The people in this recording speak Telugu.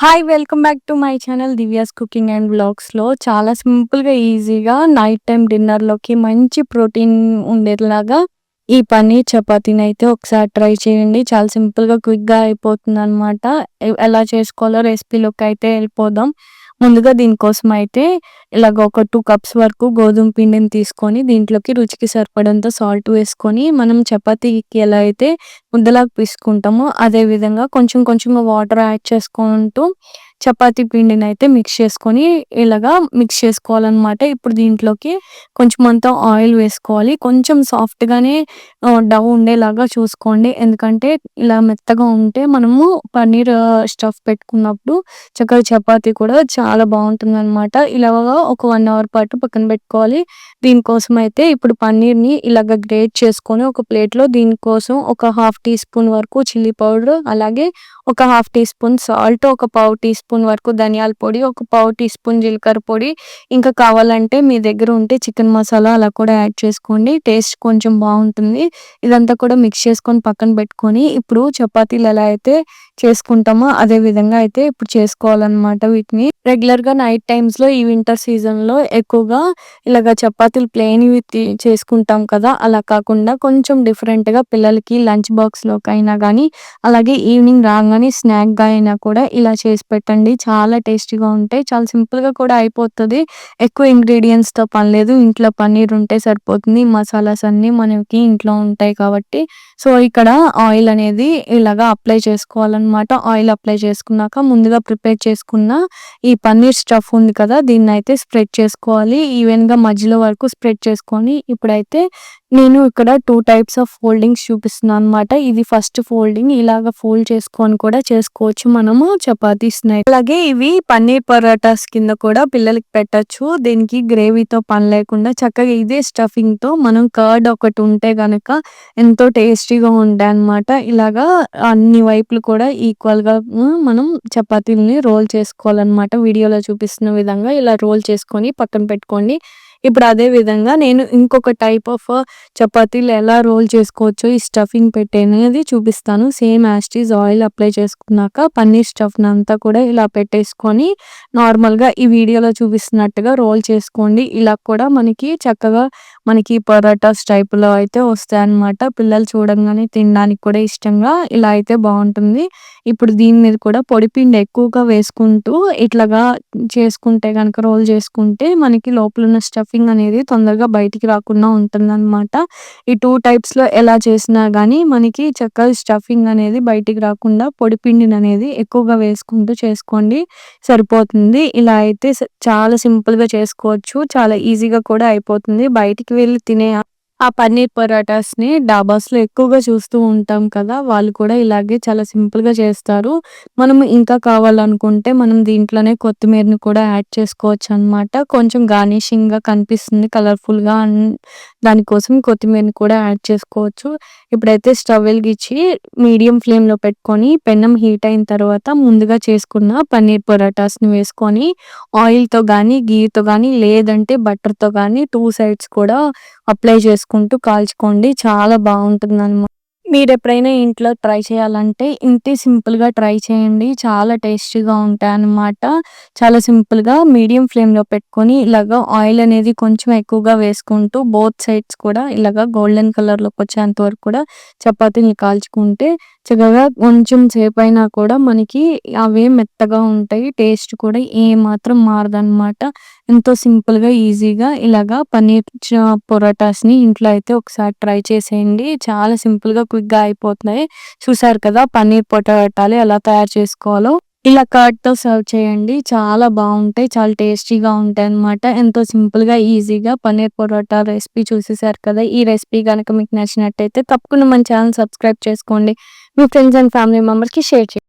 Hi welcome back to my channel Divya's cooking and బ్లాగ్స్లో చాలా సింపుల్గా ఈజీగా నైట్ టైం డిన్నర్లోకి మంచి ప్రోటీన్ ఉండేలాగా ఈ పన్నీర్ చపాతీని అయితే ఒకసారి ట్రై చేయండి. చాలా సింపుల్గా క్విక్గా అయిపోతుంది అనమాట ఎలా చేసుకోవాలో రెసిపీలోకి అయితే వెళ్ళిపోదాం. ముందుగా దీనికోసం అయితే ఇలాగ ఒక టూ కప్స్ వరకు గోధుమ పిండిని తీసుకొని దీంట్లోకి రుచికి సరిపడంత సాల్ట్ వేసుకొని మనం చపాతీకి ఎలా అయితే ముద్దలాగా పీసుకుంటామో అదే విధంగా కొంచెం కొంచెంగా వాటర్ యాడ్ చేసుకుంటూ చపాతీ పిండిని అయితే మిక్స్ చేసుకొని ఇలాగా మిక్స్ చేసుకోవాలన్నమాట. ఇప్పుడు దీంట్లోకి కొంచెం అంతా ఆయిల్ వేసుకోవాలి. కొంచెం సాఫ్ట్గానే డవ్ ఉండేలాగా చూసుకోండి. ఎందుకంటే ఇలా మెత్తగా ఉంటే మనము పన్నీర్ స్టఫ్ పెట్టుకున్నప్పుడు చక్కగా చపాతీ కూడా చాలా బాగుంటుంది అనమాట ఇలాగా ఒక వన్ అవర్ పాటు పక్కన పెట్టుకోవాలి. దీనికోసం అయితే ఇప్పుడు పన్నీర్ని ఇలాగ గ్రేట్ చేసుకొని ఒక ప్లేట్లో దీనికోసం ఒక హాఫ్ టీ స్పూన్ వరకు చిల్లీ పౌడర్ అలాగే ఒక హాఫ్ టీ స్పూన్ సాల్ట్ ఒక పావు టీ స్పూన్ స్పూన్ వరకు ధనియాల పొడి ఒక పావు టీ స్పూన్ జీలకర్ర పొడి. ఇంకా కావాలంటే మీ దగ్గర ఉంటే చికెన్ మసాలా అలా కూడా యాడ్ చేసుకోండి. టేస్ట్ కొంచెం బాగుంటుంది. ఇదంతా కూడా మిక్స్ చేసుకొని పక్కన పెట్టుకొని ఇప్పుడు చపాతీలు ఎలా అయితే చేసుకుంటామో అదే విధంగా అయితే ఇప్పుడు చేసుకోవాలన్నమాట వీటిని. రెగ్యులర్గా నైట్ టైమ్స్లో ఈ వింటర్ సీజన్లో ఎక్కువగా ఇలాగ చపాతీలు ప్లెయిన్ చేసుకుంటాం కదా. అలా కాకుండా కొంచెం డిఫరెంట్గా పిల్లలకి లంచ్ బాక్స్లోకి అయినా కానీ అలాగే ఈవినింగ్ రాగానే స్నాక్గా అయినా కూడా ఇలా చేసి పెట్టండి. చాలా టేస్టీగా ఉంటాయి. చాలా సింపుల్గా కూడా అయిపోతుంది. ఎక్కువ ఇంగ్రీడియంట్స్తో పని లేదు. ఇంట్లో పన్నీర్ ఉంటే సరిపోతుంది. మసాలాస్ అన్ని మనకి ఇంట్లో ఉంటాయి కాబట్టి. సో ఇక్కడ ఆయిల్ అనేది ఇలాగా అప్లై చేసుకోవాలన్నమాట. ఆయిల్ అప్లై చేసుకున్నాక ముందుగా ప్రిపేర్ చేసుకున్న ఈ పన్నీర్ స్టఫ్ ఉంది కదా దీన్ని అయితే స్ప్రెడ్ చేసుకోవాలి. ఈవెన్గా మధ్యలో వరకు స్ప్రెడ్ చేసుకొని ఇప్పుడైతే నేను ఇక్కడ టూ టైప్స్ ఆఫ్ ఫోల్డింగ్స్ చూపిస్తున్నాను అనమాట ఇది ఫస్ట్ ఫోల్డింగ్. ఇలాగ ఫోల్డ్ చేసుకొని కూడా చేసుకోవచ్చు మనము చపాతీస్ అలాగే ఇవి పన్నీర్ పరాటాస్ కింద కూడా పిల్లలకి పెట్టచ్చు. దీనికి గ్రేవీతో పని లేకుండా చక్కగా ఇదే స్టఫింగ్తో మనం కర్డ్ ఒకటి ఉంటే గనక ఎంతో టేస్టీగా ఉంటాయి అనమాట ఇలాగా అన్ని వైపులు కూడా ఈక్వల్గా మనం చపాతీలని రోల్ చేసుకోవాలన్నమాట. వీడియోలో చూపిస్తున్న విధంగా ఇలా రోల్ చేసుకొని పక్కన పెట్టుకోండి. ఇప్పుడు అదే విధంగా నేను ఇంకొక టైప్ ఆఫ్ uh, చపాతీలు ఎలా రోల్ చేసుకోవచ్చో ఈ స్టఫింగ్ పెట్టేది చూపిస్తాను. సేమ్ యాస్టీజ్ ఆయిల్ అప్లై చేసుకున్నాక పన్నీర్ స్టఫ్ అంతా కూడా ఇలా పెట్టేసుకొని నార్మల్గా ఈ వీడియోలో చూపిస్తున్నట్టుగా రోల్ చేసుకోండి. ఇలా కూడా మనకి చక్కగా మనకి పరోటాస్ టైప్లో అయితే వస్తాయి అన్నమాట పిల్లలు చూడంగానే తినడానికి కూడా ఇష్టంగా ఇలా అయితే బాగుంటుంది. ఇప్పుడు దీని మీద కూడా పొడిపిండి ఎక్కువగా వేసుకుంటూ ఇట్లాగా చేసుకుంటే కనుక రోల్ చేసుకుంటే మనకి లోపల ఉన్న స్టఫ్ స్టఫింగ్ అనేది తొందరగా బయటికి రాకుండా ఉంటుందన్నమాట. ఈ టూ టైప్స్లో ఎలా చేసినా కానీ మనకి చక్కగా స్టఫింగ్ అనేది బయటికి రాకుండా పొడిపిండిని అనేది ఎక్కువగా వేసుకుంటూ చేసుకోండి. సరిపోతుంది. ఇలా అయితే చాలా సింపుల్గా చేసుకోవచ్చు. చాలా ఈజీగా కూడా అయిపోతుంది. బయటికి వెళ్ళి తినే ఆ పన్నీర్ పరాటాస్‌ని డాబాస్‌లో ఎక్కువగా చూస్తూ ఉంటాం కదా! వాళ్ళు కూడా ఇలాగే చాలా సింపుల్‌గా చేస్తారు. మనం ఇంకా కావాలనుకుంటే మనం దీంట్లోనే కొత్తిమీరని కూడా యాడ్ చేసుకోవచ్చు అనమాట కొంచెం గార్నిషింగ్‌గా కనిపిస్తుంది కలర్‌ఫుల్‌గా అండ్ దానికోసం కొత్తిమీరని కూడా యాడ్ చేసుకోవచ్చు. ఇప్పుడైతే స్టవ్ వెలిగించి మీడియం ఫ్లేమ్‌లో పెట్టుకొని పెన్నం హీట్ అయిన తర్వాత ముందుగా చేసుకున్న పన్నీర్ పరాటాస్‌ని వేసుకొని ఆయిల్‌తో కానీ గీతో కానీ లేదంటే బటర్‌తో కానీ టూ సైడ్స్ కూడా అప్లై వేసుకుంటూ కాల్చుకోండి. చాలా బాగుంటుంది అనమాట మీరు ఎప్పుడైనా ఇంట్లో ట్రై చేయాలంటే ఇంతే సింపుల్గా ట్రై చేయండి. చాలా టేస్టీగా ఉంటాయి అన్నమాట చాలా సింపుల్గా మీడియం ఫ్లేమ్లో పెట్టుకొని ఇలాగ ఆయిల్ అనేది కొంచెం ఎక్కువగా వేసుకుంటూ బోత్ సైడ్స్ కూడా ఇలాగ గోల్డెన్ కలర్లోకి వచ్చేంత వరకు కూడా చపాతీని కాల్చుకుంటే చక్కగా కొంచెం సేపు అయినా కూడా మనకి అవే మెత్తగా ఉంటాయి. టేస్ట్ కూడా ఏ మాత్రం మారదనమాట ఎంతో సింపుల్గా ఈజీగా ఇలాగా పన్నీర్ పొరాటాస్ని ఇంట్లో అయితే ఒకసారి ట్రై చేసేయండి చాలా సింపుల్గా క్విక్గా అయిపోతున్నాయి చూసారు కదా పన్నీర్ పొటాటాలు ఎలా తయారు చేసుకోవాలో ఇలా కర్డ్‌తో సర్వ్ చేయండి. చాలా బాగుంటాయి. చాలా టేస్టీగా ఉంటాయి అనమాట ఎంతో సింపుల్‌గా, ఈజీగా పన్నీర్ పొరాటా రెసిపీ చూసేసారు కదా! ఈ రెసిపీ కనుక మీకు నచ్చినట్టయితే తప్పకుండా మన ఛానల్ సబ్స్క్రైబ్ చేసుకోండి. మీ ఫ్రెండ్స్ అండ్ ఫ్యామిలీ మెంబర్స్‌కి షేర్ చేయండి.